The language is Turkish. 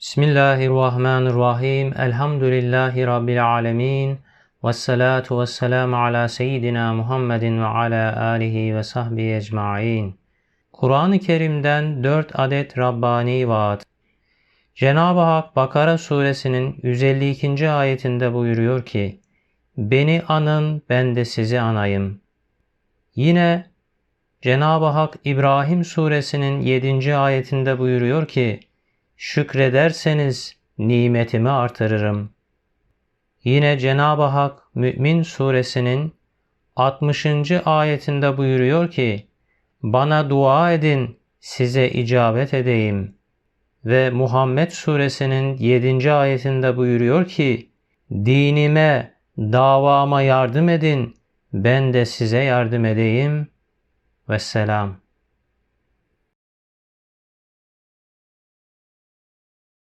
Bismillahirrahmanirrahim. Elhamdülillahi Rabbil alemin. Vessalatu vesselamu ala seyyidina Muhammedin ve ala alihi ve sahbihi ecmain. Kur'an-ı Kerim'den 4 adet Rabbani vaat. Cenab-ı Hak Bakara suresinin 152. ayetinde buyuruyor ki, Beni anın ben de sizi anayım. Yine Cenab-ı Hak İbrahim suresinin 7. ayetinde buyuruyor ki, Şükrederseniz nimetimi artırırım. Yine Cenab-ı Hak Mü'min suresinin 60. ayetinde buyuruyor ki, Bana dua edin, size icabet edeyim. Ve Muhammed suresinin 7. ayetinde buyuruyor ki, Dinime, davama yardım edin, ben de size yardım edeyim. Vesselam.